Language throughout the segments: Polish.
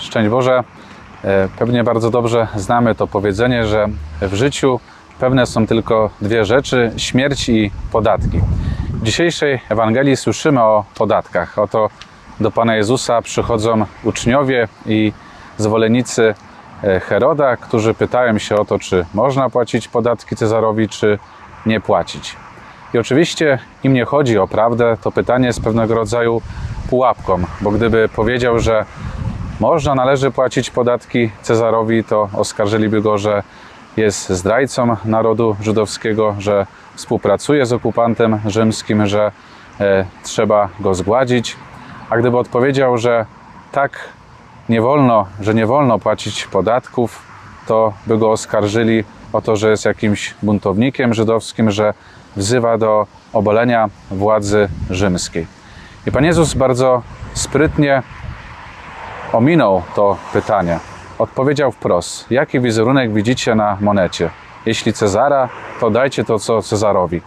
Szczęść Boże. E, Pewnie bardzo dobrze znamy to powiedzenie, że w życiu pewne są tylko dwie rzeczy: śmierć i podatki. W dzisiejszej Ewangelii słyszymy o podatkach. Oto do Pana Jezusa przychodzą uczniowie i zwolennicy e, Heroda, którzy pytają się o to, czy można płacić podatki Cezarowi, czy nie płacić. I oczywiście im nie chodzi o prawdę, to pytanie jest pewnego rodzaju pułapką, bo gdyby powiedział, że można, należy płacić podatki Cezarowi, to oskarżyliby go, że jest zdrajcą narodu żydowskiego, że współpracuje z okupantem rzymskim, że e, trzeba go zgładzić. A gdyby odpowiedział, że tak nie wolno, że nie wolno płacić podatków, to by go oskarżyli o to, że jest jakimś buntownikiem żydowskim, że wzywa do obalenia władzy rzymskiej. I Pan Jezus bardzo sprytnie ominął to pytanie. Odpowiedział wprost: Jaki wizerunek widzicie na monecie? Jeśli Cezara, to dajcie to, co Cezarowi.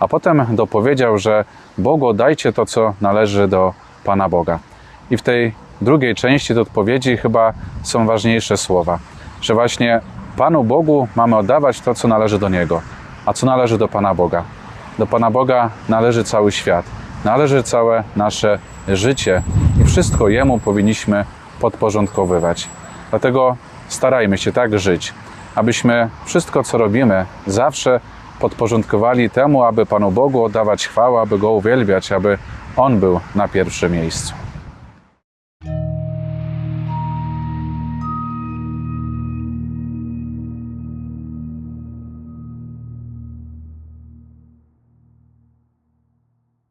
A potem dopowiedział, że Bogu dajcie to, co należy do Pana Boga. I w tej drugiej części tej odpowiedzi chyba są ważniejsze słowa, że właśnie Panu Bogu mamy oddawać to, co należy do Niego. A co należy do Pana Boga? Do Pana Boga należy cały świat, należy całe nasze życie i wszystko Jemu powinniśmy podporządkowywać. Dlatego starajmy się tak żyć, abyśmy wszystko, co robimy, zawsze podporządkowali temu, aby Panu Bogu oddawać chwałę, aby Go uwielbiać, aby On był na pierwszym miejscu.